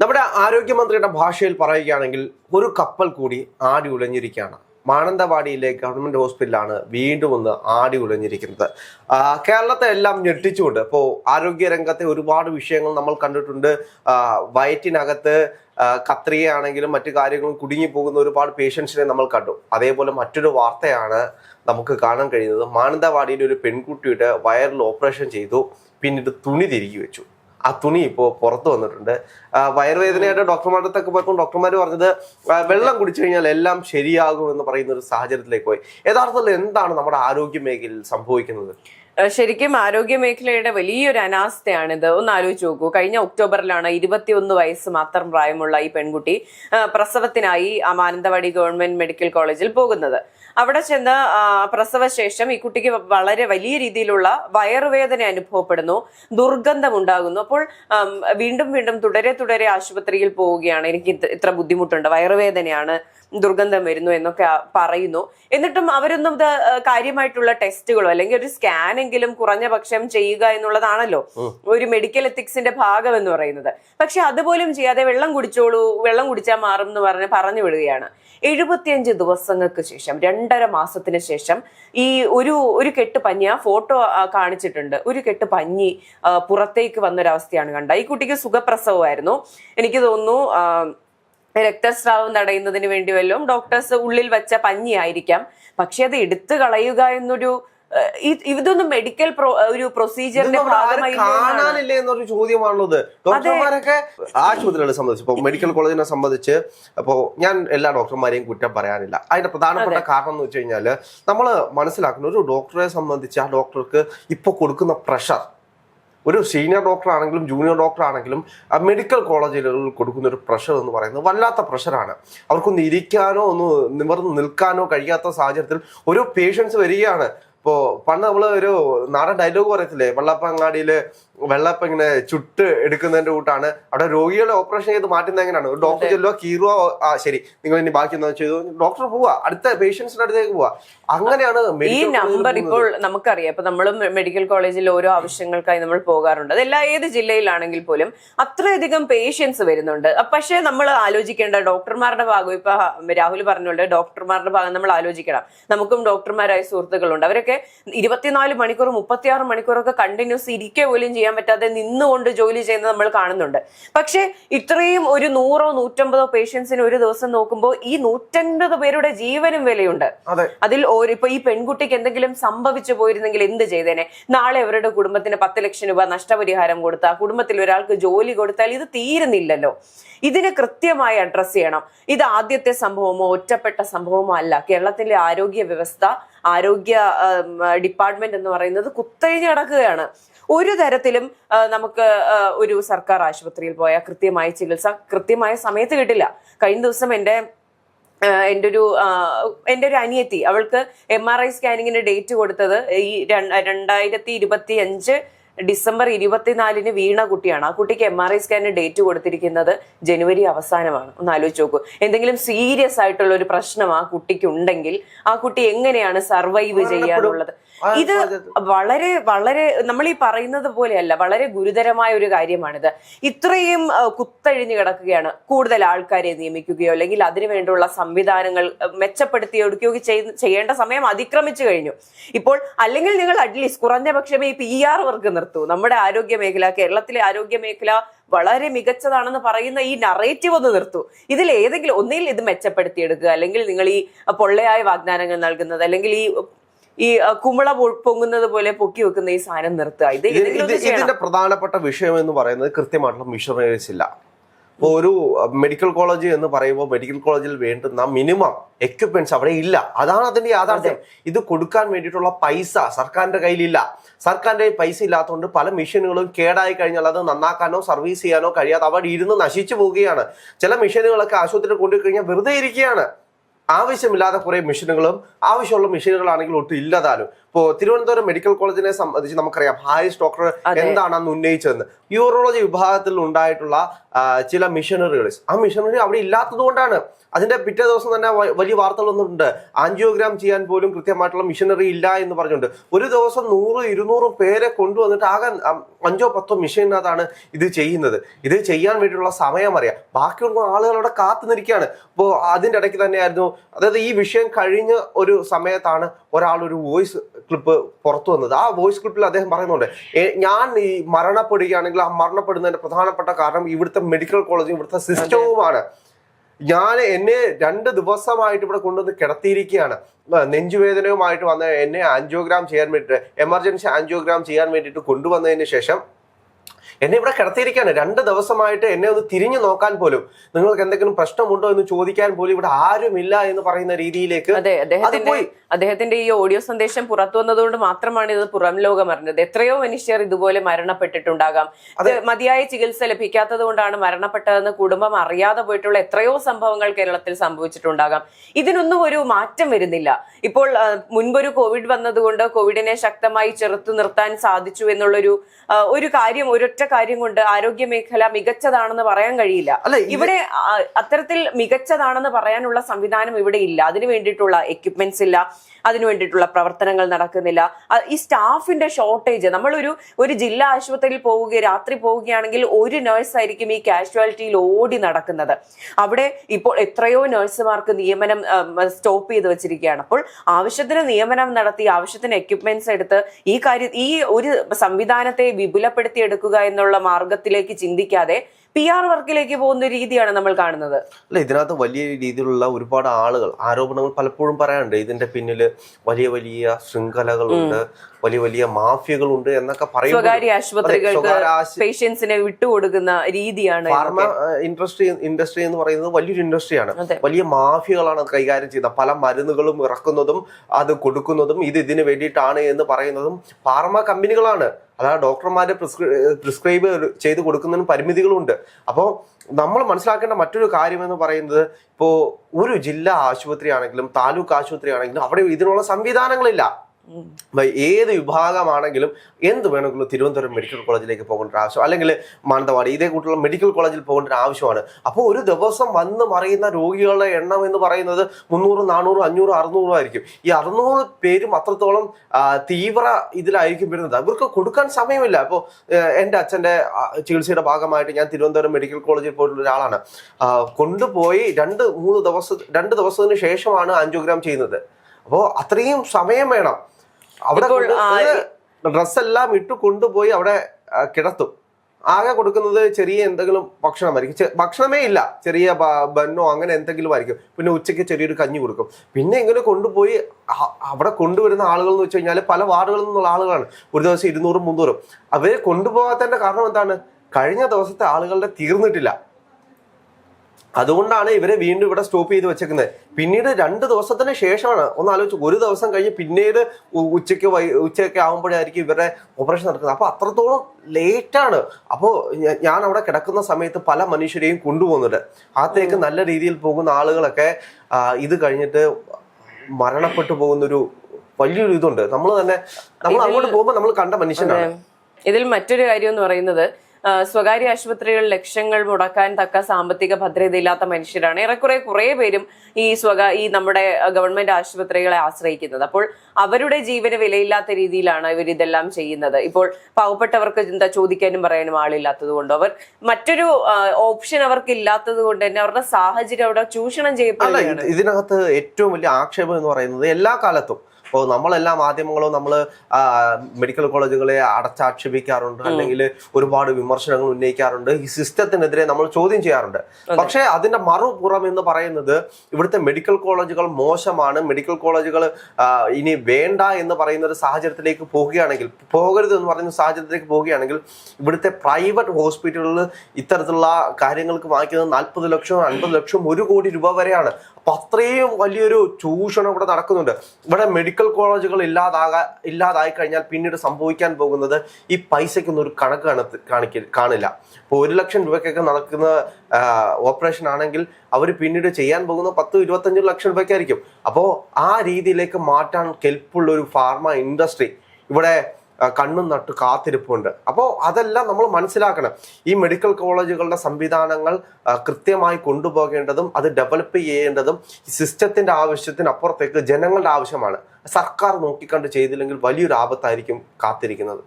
നമ്മുടെ ആരോഗ്യമന്ത്രിയുടെ ഭാഷയിൽ പറയുകയാണെങ്കിൽ ഒരു കപ്പൽ കൂടി ആടി ഉളഞ്ഞിരിക്കുകയാണ് മാനന്തവാടിയിലെ ഗവൺമെന്റ് ഹോസ്പിറ്റലാണ് വീണ്ടും ഒന്ന് ആടി ഉളഞ്ഞിരിക്കുന്നത് കേരളത്തെ എല്ലാം ഞെട്ടിച്ചുകൊണ്ട് ഇപ്പോൾ ആരോഗ്യരംഗത്തെ ഒരുപാട് വിഷയങ്ങൾ നമ്മൾ കണ്ടിട്ടുണ്ട്. വയറ്റിനകത്ത് കത്രികയാണെങ്കിലും മറ്റു കാര്യങ്ങളും കുടുങ്ങി പോകുന്ന ഒരുപാട് പേഷ്യൻസിനെ നമ്മൾ കണ്ടു. അതേപോലെ മറ്റൊരു വാർത്തയാണ് നമുക്ക് കാണാൻ കഴിയുന്നത്. മാനന്തവാടിയിലെ ഒരു പെൺകുട്ടിയുടെ വയറിൽ ഓപ്പറേഷൻ ചെയ്തു. പിന്നീട് തുണി തിരികെ വെച്ചു. ആ തുണി ഇപ്പോൾ പുറത്ത് വന്നിട്ടുണ്ട്. വയറുവേദനയായിട്ട് ഡോക്ടർമാരുടെ അടുത്തൊക്കെ പോയപ്പോൾ ഡോക്ടർമാർ പറഞ്ഞത് വെള്ളം കുടിച്ചു കഴിഞ്ഞാൽ എല്ലാം ശരിയാകും എന്ന് പറയുന്ന ഒരു സാഹചര്യത്തിലേക്ക് പോയി. യഥാർത്ഥത്തിൽ എന്താണ് നമ്മുടെ ആരോഗ്യ മേഖലയിൽ സംഭവിക്കുന്നത്? ശരിക്കും ആരോഗ്യ മേഖലയുടെ വലിയൊരു അനാസ്ഥയാണിത് ഒന്ന് ആലോചിച്ച് നോക്കൂ. കഴിഞ്ഞ ഒക്ടോബറിലാണ് ഇരുപത്തിയൊന്ന് വയസ്സ് മാത്രം പ്രായമുള്ള ഈ പെൺകുട്ടി പ്രസവത്തിനായി മാനന്തവാടി ഗവൺമെന്റ് മെഡിക്കൽ കോളേജിൽ പോകുന്നത്. അവിടെ ചെന്ന് പ്രസവശേഷം ഈ കുട്ടിക്ക് വളരെ വലിയ രീതിയിലുള്ള വയറുവേദന അനുഭവപ്പെടുന്നു. ദുർഗന്ധം ഉണ്ടാകുന്നു അപ്പോൾ വീണ്ടും വീണ്ടും തുടരെ തുടരെ ആശുപത്രിയിൽ പോവുകയാണ്. എനിക്ക് ഇത്ര ബുദ്ധിമുട്ടുണ്ട്. വയറുവേദനയാണ് ദുർഗന്ധം വരുന്നു എന്നൊക്കെ പറയുന്നു. എന്നിട്ടും അവരൊന്നും ഇത് കാര്യമായിട്ടുള്ള ടെസ്റ്റുകളോ അല്ലെങ്കിൽ ഒരു സ്കാനെങ്കിലും കുറഞ്ഞ പക്ഷം ചെയ്യുക എന്നുള്ളതാണല്ലോ ഒരു മെഡിക്കൽ എത്തിക്സിന്റെ ഭാഗം എന്ന് പറയുന്നത്. പക്ഷെ അതുപോലും ചെയ്യാതെ വെള്ളം കുടിച്ചോളൂ വെള്ളം കുടിച്ചാൽ മാറും എന്ന് പറഞ്ഞ് പറഞ്ഞു വിടുകയാണ്. എഴുപത്തിയഞ്ച് ദിവസങ്ങൾക്ക് ശേഷം രണ്ടര മാസത്തിന് ശേഷം ഈ ഒരു ഒരു കെട്ട് പഞ്ഞി ആ ഫോട്ടോ കാണിച്ചിട്ടുണ്ട്. ഒരു കെട്ട് പഞ്ഞി പുറത്തേക്ക് വന്നൊരവസ്ഥയാണ് കണ്ട ഈ കുട്ടിക്ക് സുഖപ്രസവമായിരുന്നു. എനിക്ക് തോന്നുന്നു രക്തസ്രാവം തടയുന്നതിന് വേണ്ടി വല്ലതും ഡോക്ടേഴ്സ് ഉള്ളിൽ വെച്ച പഞ്ഞിയായിരിക്കാം. പക്ഷെ അത് എടുത്തു കളയുക എന്നൊരു ഇതൊന്നും മെഡിക്കൽ ഒരു പ്രൊസീജിയറിന്റെ. കാണാനില്ലേ എന്നൊരു ചോദ്യമാണുള്ളത്. ഡോക്ടർമാരൊക്കെ ആശുപത്രികളെ സംബന്ധിച്ച് ഇപ്പൊ മെഡിക്കൽ കോളേജിനെ സംബന്ധിച്ച് അപ്പോ ഞാൻ എല്ലാ ഡോക്ടർമാരെയും കുറ്റം പറയാനില്ല. അതിന്റെ പ്രധാനപ്പെട്ട കാരണം എന്ന് വെച്ച് കഴിഞ്ഞാൽ നമ്മൾ മനസ്സിലാക്കുന്ന ഒരു ഡോക്ടറെ സംബന്ധിച്ച് ആ ഡോക്ടർക്ക് ഇപ്പൊ കൊടുക്കുന്ന പ്രഷർ ഒരു സീനിയർ ഡോക്ടർ ആണെങ്കിലും ജൂനിയർ ഡോക്ടർ ആണെങ്കിലും ആ മെഡിക്കൽ കോളേജുകളിൽ കൊടുക്കുന്ന ഒരു പ്രഷർ എന്ന് പറയുന്നത് വല്ലാത്ത പ്രഷറാണ് അവർക്കൊന്ന് ഇരിക്കാനോ ഒന്ന് നിവർന്ന് നിൽക്കാനോ കഴിയാത്ത സാഹചര്യത്തിൽ ഒരു പേഷ്യൻസ് വരികയാണ്. ഇപ്പോ പണ്ട് നമ്മൾ ഒരു നാടൻ ഡയലോഗ് പറയത്തില്ലേ? വെള്ളപ്പങ്ങാടിയിൽ വെള്ളപ്പം ഇങ്ങനെ ചുട്ട് എടുക്കുന്നതിന്റെ കൂട്ടാണ്. അവിടെ രോഗികളെ ഓപ്പറേഷൻ ചെയ്ത് മാറ്റുന്നത് എങ്ങനെയാണ്? ഒരു ഡോക്ടർ ചെല്ലുക കീറുക ആ ശരി. നിങ്ങൾ ഇനി ബാക്കി എന്താ ചെയ്തു? ഡോക്ടർ പോവാ. അടുത്ത പേഷ്യൻസിന്റെ അടുത്തേക്ക് പോവാ. അങ്ങനെയാണ് ഈ നമ്പർ ഇപ്പോൾ നമുക്കറിയാം. ഇപ്പൊ നമ്മളും മെഡിക്കൽ കോളേജിൽ ഓരോ ആവശ്യങ്ങൾക്കായി നമ്മൾ പോകാറുണ്ട്. അതെല്ലാ ഏത് ജില്ലയിലാണെങ്കിൽ പോലും അത്രയധികം പേഷ്യൻസ് വരുന്നുണ്ട്. പക്ഷേ നമ്മൾ ആലോചിക്കേണ്ട ഡോക്ടർമാരുടെ ഭാഗം ഇപ്പൊ രാഹുൽ പറഞ്ഞുകൊണ്ട് ഡോക്ടർമാരുടെ ഭാഗം നമ്മൾ ആലോചിക്കണം. നമുക്കും ഡോക്ടർമാരായ സുഹൃത്തുക്കളുണ്ട്. അവരൊക്കെ ഇരുപത്തിനാല് മണിക്കൂർ മുപ്പത്തിയാറ് മണിക്കൂറൊക്കെ കണ്ടിന്യൂസ് ഇരിക്കുക പോലും ചെയ്യാൻ പറ്റാതെ നിന്നുകൊണ്ട് ജോലി ചെയ്യുന്നത് നമ്മൾ കാണുന്നുണ്ട്. പക്ഷേ ഇത്രയും ഒരു നൂറോ നൂറ്റമ്പതോ പേഷ്യൻസിന് ഒരു ദിവസം നോക്കുമ്പോൾ ഈ നൂറ്റൻപത് പേരുടെ ജീവനും വിലയുണ്ട്. അതെ. അതിൽ ഇപ്പൊ ഈ പെൺകുട്ടിക്ക് എന്തെങ്കിലും സംഭവിച്ചു പോയിരുന്നെങ്കിൽ എന്ത് ചെയ്തേനെ? നാളെ അവരുടെ കുടുംബത്തിന് പത്ത് ലക്ഷം രൂപ നഷ്ടപരിഹാരം കൊടുത്താൽ കുടുംബത്തിൽ ഒരാൾക്ക് ജോലി കൊടുത്താൽ ഇത് തീരുന്നില്ലല്ലോ. ഇതിന് കൃത്യമായി അഡ്രസ് ചെയ്യണം. ഇത് ആദ്യത്തെ സംഭവമോ ഒറ്റപ്പെട്ട സംഭവമോ അല്ല. കേരളത്തിലെ ആരോഗ്യ വ്യവസ്ഥ ആരോഗ്യ ഡിപ്പാർട്ട്മെന്റ് എന്ന് പറയുന്നത് കുത്തഴിഞ്ഞ് കിടക്കുകയാണ്. ഒരു തരത്തിലും നമുക്ക് ഒരു സർക്കാർ ആശുപത്രിയിൽ പോയാൽ കൃത്യമായ ചികിത്സ കൃത്യമായ സമയത്ത് കിട്ടില്ല. കഴിഞ്ഞ ദിവസം എന്റെ എന്റെ ഒരു എന്റെ ഒരു അനിയത്തി അവൾക്ക് എം ആർ ഐ സ്കാനിങ്ങിന്റെ ഡേറ്റ് കൊടുത്തത് ഈ രണ്ട- രണ്ടായിരത്തി ഇരുപത്തി അഞ്ച് ഡിസംബർ ഇരുപത്തിനാലിന് വീണ കുട്ടിയാണ്. ആ കുട്ടിക്ക് എം ആർ ഐ സ്കാനിന് ഡേറ്റ് കൊടുത്തിരിക്കുന്നത് ജനുവരി അവസാനമാണ്. ഒന്ന് ആലോചിച്ച് നോക്കൂ. എന്തെങ്കിലും സീരിയസ് ആയിട്ടുള്ള ഒരു പ്രശ്നം ആ കുട്ടിക്ക് ഉണ്ടെങ്കിൽ ആ കുട്ടി എങ്ങനെയാണ് സർവൈവ് ചെയ്യാനുള്ളത്? ഇത് വളരെ വളരെ നമ്മൾ ഈ പറയുന്നത് പോലെയല്ല വളരെ ഗുരുതരമായ ഒരു കാര്യമാണിത്. ഇത്രയും കുത്തഴിഞ്ഞു കിടക്കുകയാണ് കൂടുതൽ ആൾക്കാരെ നിയമിക്കുകയോ അല്ലെങ്കിൽ അതിനു വേണ്ടിയുള്ള സംവിധാനങ്ങൾ മെച്ചപ്പെടുത്തി എടുക്കുകയോ ചെയ്യേണ്ട സമയം അതിക്രമിച്ചു കഴിഞ്ഞു. ഇപ്പോൾ അല്ലെങ്കിൽ നിങ്ങൾ അറ്റ്ലീസ്റ്റ് കുറഞ്ഞ പക്ഷമേ ഈ പി ആർ വർക്ക് നിർത്തൂ. നമ്മുടെ ആരോഗ്യ മേഖല കേരളത്തിലെ ആരോഗ്യ മേഖല വളരെ മികച്ചതാണെന്ന് പറയുന്ന ഈ നറേറ്റീവ് ഒന്ന് നിർത്തൂ. ഇതിൽ ഏതെങ്കിലും ഒന്നിൽ ഇത് മെച്ചപ്പെടുത്തിയെടുക്കുക. അല്ലെങ്കിൽ നിങ്ങൾ ഈ പൊള്ളയായ വാഗ്ദാനങ്ങൾ നൽകുന്നത് അല്ലെങ്കിൽ ഈ ഈ കുമ്പള പൊങ്ങുന്നത് പോലെ പൊക്കി വെക്കുന്ന ഈ സാധനം നിർത്തുക. ഇത് ഇതിന്റെ പ്രധാനപ്പെട്ട വിഷയം എന്ന് പറയുന്നത് കൃത്യമായിട്ടുള്ള മിഷണറീസ് ഇല്ല ഇപ്പോൾ ഒരു മെഡിക്കൽ കോളേജ് എന്ന് പറയുമ്പോൾ മെഡിക്കൽ കോളേജിൽ വേണ്ടുന്ന മിനിമം എക്യുപ്മെന്റ്സ് അവിടെ ഇല്ല. അതാണ് അതിന്റെ യാഥാർത്ഥ്യം. ഇത് കൊടുക്കാൻ വേണ്ടിയിട്ടുള്ള പൈസ സർക്കാരിന്റെ കയ്യിലില്ല. സർക്കാരിന്റെ പൈസ ഇല്ലാത്തതുകൊണ്ട് പല മെഷീനുകളും കേടായി കഴിഞ്ഞാൽ അത് നന്നാക്കാനോ സർവീസ് ചെയ്യാനോ കഴിയാതെ അവിടെ ഇരുന്ന് നശിച്ചു പോവുകയാണ്. ചില മെഷീനുകളൊക്കെ ആശുപത്രിയിൽ കൊണ്ടുപോയി കഴിഞ്ഞാൽ വെറുതെ ഇരിക്കുകയാണ്. ആവശ്യമില്ലാത്ത കുറേ മെഷീനുകളും ആവശ്യമുള്ള മെഷീനുകളാണെങ്കിൽ ഒട്ടും ഇല്ലതാനും. ഇപ്പോ തിരുവനന്തപുരം മെഡിക്കൽ കോളേജിനെ സംബന്ധിച്ച് നമുക്കറിയാം. ഹാരിസ് ഡോക്ടർ. എന്താണ് അന്ന് ഉന്നയിച്ചതെന്ന്. യൂറോളജി വിഭാഗത്തിൽ ഉണ്ടായിട്ടുള്ള ചില മിഷനറികൾ ആ മിഷനറി അവിടെ ഇല്ലാത്തത് കൊണ്ടാണ്. അതിന്റെ പിറ്റേ ദിവസം തന്നെ വലിയ വാർത്തകൾ വന്നിട്ടുണ്ട് ആൻജിയോഗ്രാം ചെയ്യാൻ പോലും കൃത്യമായിട്ടുള്ള മിഷനറി ഇല്ല എന്ന് പറഞ്ഞുകൊണ്ട് ഒരു ദിവസം നൂറ് ഇരുന്നൂറ് പേരെ കൊണ്ടുവന്നിട്ട് ആകെ അഞ്ചോ പത്തോ മിഷനകത്താണ് ഇത് ചെയ്യുന്നത്. ഇത് ചെയ്യാൻ വേണ്ടിയിട്ടുള്ള സമയം അറിയാം. ബാക്കിയുള്ള ആളുകൾ അവിടെ കാത്തു നിൽക്കുകയാണ്. ഇപ്പോൾ അതിന്റെ ഇടയ്ക്ക് തന്നെയായിരുന്നു. അതായത് ഈ വിഷയം കഴിഞ്ഞ ഒരു സമയത്താണ് ഒരാൾ ഒരു വോയിസ് ക്ലിപ്പ് പുറത്തു വന്നത്. ആ വോയിസ് ക്ലിപ്പിൽ അദ്ദേഹം പറയുന്നുണ്ട് ഞാൻ ഈ മരണപ്പെടുകയാണെങ്കിൽ ആ മരണപ്പെടുന്നതിന്റെ പ്രധാനപ്പെട്ട കാരണം ഇവിടുത്തെ മെഡിക്കൽ കോളേജും ഇവിടുത്തെ സിസ്റ്റവുമാണ് ഞാൻ എന്നെ രണ്ട് ദിവസമായിട്ട് ഇവിടെ കൊണ്ടുവന്ന് കിടത്തിയിരിക്കുകയാണ്. നെഞ്ചുവേദനയുമായിട്ട് വന്ന എന്നെ ആൻജിയോഗ്രാം ചെയ്യാൻ വേണ്ടിയിട്ട് എമർജൻസി ആൻജിയോഗ്രാം ചെയ്യാൻ വേണ്ടിയിട്ട് കൊണ്ടുവന്നതിന് ശേഷം എന്നെ ഇവിടെ കിടത്തിയിരിക്കാണ് രണ്ട് ദിവസമായിട്ട് എന്നെ ഒന്ന് തിരിഞ്ഞു നോക്കാൻ പോലും. നിങ്ങൾക്ക് എന്തെങ്കിലും പ്രശ്നമുണ്ടോ എന്ന് ചോദിക്കാൻ പോലും ഇവിടെ ആരുമില്ല എന്ന് പറയുന്ന രീതിയിലേക്ക് അതെ അദ്ദേഹത്തിന്റെ അദ്ദേഹത്തിന്റെ ഈ ഓഡിയോ സന്ദേശം പുറത്തു വന്നതുകൊണ്ട് മാത്രമാണ് ഇത് പുറം ലോകം അറിഞ്ഞത് എത്രയോ മനുഷ്യർ ഇതുപോലെ മരണപ്പെട്ടിട്ടുണ്ടാകാം. അത്. മതിയായ ചികിത്സ ലഭിക്കാത്തത് കൊണ്ടാണ് മരണപ്പെട്ടതെന്ന് കുടുംബം അറിയാതെ പോയിട്ടുള്ള എത്രയോ സംഭവങ്ങൾ കേരളത്തിൽ സംഭവിച്ചിട്ടുണ്ടാകാം. ഇതിനൊന്നും ഒരു മാറ്റം വരുന്നില്ല. ഇപ്പോൾ മുൻപൊരു കോവിഡ് വന്നതുകൊണ്ട് കോവിഡിനെ ശക്തമായി ചെറുത്തു നിർത്താൻ സാധിച്ചു എന്നുള്ളൊരു ഒരു കാര്യം ഒരൊറ്റ കാര്യം കൊണ്ട് ആരോഗ്യ മേഖല മികച്ചതാണെന്ന് പറയാൻ കഴിയില്ല. ഇവിടെ അത്തരത്തിൽ മികച്ചതാണെന്ന് പറയാനുള്ള സംവിധാനം ഇവിടെ ഇല്ല. അതിനു വേണ്ടിയിട്ടുള്ള എക്യുപ്മെന്റ്സ് ഇല്ല. അതിനു വേണ്ടിയിട്ടുള്ള പ്രവർത്തനങ്ങൾ നടക്കുന്നില്ല. ഈ സ്റ്റാഫിന്റെ ഷോർട്ടേജ് നമ്മളൊരു ഒരു ജില്ലാ ആശുപത്രിയിൽ പോവുക രാത്രി പോവുകയാണെങ്കിൽ ഒരു നഴ്സ് ആയിരിക്കും ഈ കാഷ്വാലിറ്റിയിൽ ഓടി നടക്കുന്നത്. അവിടെ ഇപ്പോൾ എത്രയോ നഴ്സുമാർക്ക് നിയമനം സ്റ്റോപ്പ് ചെയ്ത് വെച്ചിരിക്കുകയാണ്. അപ്പോൾ ആവശ്യത്തിന് നിയമനം നടത്തി ആവശ്യത്തിന് എക്യുപ്മെന്റ്സ് എടുത്ത് ഈ കാര്യം ഈ ഒരു സംവിധാനത്തെ വിപുലപ്പെടുത്തി എടുക്കുക എന്നുള്ള മാർഗത്തിലേക്ക് ചിന്തിക്കാതെ പി ആർ വർക്കിലേക്ക് പോകുന്ന രീതിയാണ് നമ്മൾ കാണുന്നത്. അല്ല ഇതിനകത്ത് വലിയ രീതിയിലുള്ള ഒരുപാട് ആളുകൾ ആരോപണങ്ങൾ പലപ്പോഴും പറയാറുണ്ട്. ഇതിന്റെ പിന്നിൽ വലിയ വലിയ ശൃംഖലകളുണ്ട് വലിയ വലിയ മാഫിയകളുണ്ട് എന്നൊക്കെ പറയും സ്വകാര്യ ആശുപത്രികൾക്ക് പേഷ്യൻസിനെ വിട്ടുകൊടുക്കുന്ന രീതിയാണ് ഫാർമ ഇൻഡസ്ട്രി ഇൻഡസ്ട്രി എന്ന് പറയുന്നത് വലിയൊരു ഇൻഡസ്ട്രിയാണ്. വലിയ മാഫിയകളാണ് കൈകാര്യം ചെയ്യുന്നത്. പല മരുന്നുകളും ഇറക്കുന്നതും അത് കൊടുക്കുന്നതും ഇത് ഇതിന് വേണ്ടിയിട്ടാണ് എന്ന് പറയുന്നതും ഫാർമ കമ്പനികളാണ്. അല്ലാതെ ഡോക്ടർമാര് പ്രിസ്ക്രൈബ് ചെയ്ത് കൊടുക്കുന്നതിന് പരിമിതികളുണ്ട്. അപ്പോൾ നമ്മൾ മനസ്സിലാക്കേണ്ട മറ്റൊരു കാര്യമെന്ന് പറയുന്നത് ഇപ്പോൾ ഒരു ജില്ലാ ആശുപത്രി ആണെങ്കിലും താലൂക്ക് ആശുപത്രി ആണെങ്കിലും അവിടെ ഇതിനുള്ള സംവിധാനങ്ങളില്ല. ഏത് വിഭാഗമാണെങ്കിലും എന്ത് വേണമെങ്കിലും തിരുവനന്തപുരം മെഡിക്കൽ കോളേജിലേക്ക് പോകേണ്ട ആവശ്യം അല്ലെങ്കിൽ മാനന്തവാടി ഇതേ കൂട്ടുള്ള മെഡിക്കൽ കോളേജിൽ പോകേണ്ട ആവശ്യമാണ്. അപ്പോൾ ഒരു ദിവസം വന്ന് മറിയുന്ന രോഗികളുടെ എണ്ണം എന്ന് പറയുന്നത് മുന്നൂറ് നാനൂറ് അഞ്ഞൂറ് അറുന്നൂറും ആയിരിക്കും. ഈ അറുന്നൂറ് പേരും അത്രത്തോളം തീവ്ര ഇതിലായിരിക്കും വരുന്നത്. അവർക്ക് കൊടുക്കാൻ സമയമില്ല. അപ്പോൾ എന്റെ അച്ഛന്റെ ചികിത്സയുടെ ഭാഗമായിട്ട് ഞാൻ തിരുവനന്തപുരം മെഡിക്കൽ കോളേജിൽ പോയിട്ടുള്ള ഒരാളാണ്. കൊണ്ടുപോയി രണ്ട് മൂന്ന് ദിവസം രണ്ട് ദിവസത്തിന് ശേഷമാണ് ആൻജിയോഗ്രാം ചെയ്യുന്നത്. അപ്പോൾ അത്രയും സമയം വേണം. അവിടെ ഡ്രസ്സെല്ലാം ഇട്ട് കൊണ്ടുപോയി അവിടെ കിടത്തും. ആകെ കൊടുക്കുന്നത് ചെറിയ എന്തെങ്കിലും ഭക്ഷണമായിരിക്കും. ഭക്ഷണമേ ഇല്ല. ചെറിയ ബന്നോ അങ്ങനെ എന്തെങ്കിലും ആയിരിക്കും. പിന്നെ ഉച്ചയ്ക്ക് ചെറിയൊരു കഞ്ഞി കൊടുക്കും. പിന്നെ ഇങ്ങനെ കൊണ്ടുപോയി അവിടെ കൊണ്ടുവരുന്ന ആളുകൾ എന്ന് വെച്ച് കഴിഞ്ഞാൽ പല വാർഡുകളിൽ നിന്നുള്ള ആളുകളാണ്. ഒരു ദിവസം ഇരുന്നൂറും മുന്നൂറും. അവരെ കൊണ്ടുപോകാത്തതിന്റെ കാരണം എന്താണ്? കഴിഞ്ഞ ദിവസത്തെ ആളുകളുടെ തീർന്നിട്ടില്ല. അതുകൊണ്ടാണ് ഇവരെ വീണ്ടും ഇവിടെ സ്റ്റോപ്പ് ചെയ്ത് വെച്ചേക്കുന്നത്. പിന്നീട് രണ്ട് ദിവസത്തിന് ശേഷമാണ് ഒന്ന് ആലോചിച്ചു ഒരു ദിവസം കഴിഞ്ഞ് പിന്നീട് ഉച്ചയ്ക്ക് വൈ ഉച്ചയൊക്കെ ആകുമ്പോഴായിരിക്കും ഇവരുടെ ഓപ്പറേഷൻ നടക്കുന്നത്. അപ്പോൾ അത്രത്തോളം ലേറ്റാണ് അപ്പോൾ ഞാൻ അവിടെ കിടക്കുന്ന സമയത്ത് പല മനുഷ്യരെയും കൊണ്ടുപോകുന്നുണ്ട്. അകത്തേക്ക് നല്ല രീതിയിൽ പോകുന്ന ആളുകളൊക്കെ ഇത് കഴിഞ്ഞിട്ട് മരണപ്പെട്ടു പോകുന്നൊരു വലിയൊരു ഇതുണ്ട്. നമ്മൾ തന്നെ നമ്മൾ അങ്ങോട്ട് പോകുമ്പോൾ നമ്മൾ കണ്ട മനുഷ്യനാണ്. ഇതിൽ മറ്റൊരു കാര്യം എന്ന് പറയുന്നത് സ്വകാര്യ ആശുപത്രികൾ ലക്ഷങ്ങൾ മുടക്കാൻ തക്ക സാമ്പത്തിക ഭദ്രതയില്ലാത്ത മനുഷ്യരാണ്. ഏറെക്കുറെ കുറെ പേരും ഈ സ്വകാ ഈ നമ്മുടെ ഗവൺമെന്റ് ആശുപത്രികളെ ആശ്രയിക്കുന്നത്. അപ്പോൾ അവരുടെ ജീവന് വിലയില്ലാത്ത രീതിയിലാണ് ഇവർ ഇതെല്ലാം ചെയ്യുന്നത്. ഇപ്പോൾ പാവപ്പെട്ടവർക്ക് എന്താ ചോദിക്കാനും പറയാനും ആളില്ലാത്തത് കൊണ്ടോ? അവർ മറ്റൊരു ഓപ്ഷൻ അവർക്ക് ഇല്ലാത്തത് കൊണ്ട് തന്നെ അവരുടെ സാഹചര്യം അവിടെ ചൂഷണം ചെയ്യപ്പെടുകയാണ്. ഇതിനകത്ത് ഏറ്റവും വലിയ ആക്ഷേപം എന്ന് പറയുന്നത് എല്ലാ കാലത്തും ഇപ്പോൾ നമ്മളെല്ലാ മാധ്യമങ്ങളും നമ്മൾ മെഡിക്കൽ കോളേജുകളെ അടച്ചാക്ഷേപിക്കാറുണ്ട്. അല്ലെങ്കിൽ ഒരുപാട് വിമർശനങ്ങൾ ഉന്നയിക്കാറുണ്ട്. ഈ സിസ്റ്റത്തിനെതിരെ നമ്മൾ ചോദ്യം ചെയ്യാറുണ്ട്. പക്ഷേ അതിന്റെ മറുപുറം എന്ന് പറയുന്നത് ഇവിടുത്തെ മെഡിക്കൽ കോളേജുകൾ മോശമാണ്. മെഡിക്കൽ കോളേജുകൾ ഇനി വേണ്ട എന്ന് പറയുന്ന ഒരു സാഹചര്യത്തിലേക്ക് പോവുകയാണെങ്കിൽ പോകരുത് എന്ന് പറയുന്ന സാഹചര്യത്തിലേക്ക് പോവുകയാണെങ്കിൽ ഇവിടുത്തെ പ്രൈവറ്റ് ഹോസ്പിറ്റലുകളിൽ ഇത്തരത്തിലുള്ള കാര്യങ്ങൾക്ക് വാങ്ങിക്കുന്നത് നാൽപ്പത് ലക്ഷം അൻപത് ലക്ഷം ഒരു കോടി രൂപ വരെയാണ്. അപ്പൊ അത്രയും വലിയൊരു ചൂഷണം ഇവിടെ നടക്കുന്നുണ്ട്. ഇവിടെ മെഡിക്കൽ കോളേജുകൾ ഇല്ലാതാകാ ഇല്ലാതായി കഴിഞ്ഞാൽ പിന്നീട് സംഭവിക്കാൻ പോകുന്നത് ഈ പൈസയ്ക്കൊന്നും ഒരു കണക്ക് കാണിക്ക കാണില്ല. ഇപ്പോൾ ഒരു ലക്ഷം രൂപയ്ക്കൊക്കെ നടക്കുന്ന ഓപ്പറേഷൻ ആണെങ്കിൽ അവർ പിന്നീട് ചെയ്യാൻ പോകുന്ന പത്ത് ഇരുപത്തഞ്ച് ലക്ഷം രൂപയ്ക്കായിരിക്കും. അപ്പോൾ ആ രീതിയിലേക്ക് മാറ്റാൻ കെൽപ്പുള്ള ഒരു ഫാർമ ഇൻഡസ്ട്രി ഇവിടെ കണ്ണും നട്ടു കാത്തിരിപ്പുണ്ട്. അപ്പോൾ അതെല്ലാം നമ്മൾ മനസ്സിലാക്കണം. ഈ മെഡിക്കൽ കോളേജുകളുടെ സംവിധാനങ്ങൾ കൃത്യമായി കൊണ്ടുപോകേണ്ടതും അത് ഡെവലപ്പ് ചെയ്യേണ്ടതും സിസ്റ്റത്തിന്റെ ആവശ്യത്തിന് അപ്പുറത്തേക്ക് ജനങ്ങളുടെ ആവശ്യമാണ്. സർക്കാർ നോക്കിക്കണ്ട് ചെയ്തില്ലെങ്കിൽ വലിയൊരു ആപത്തായിരിക്കും കാത്തിരിക്കുന്നത്.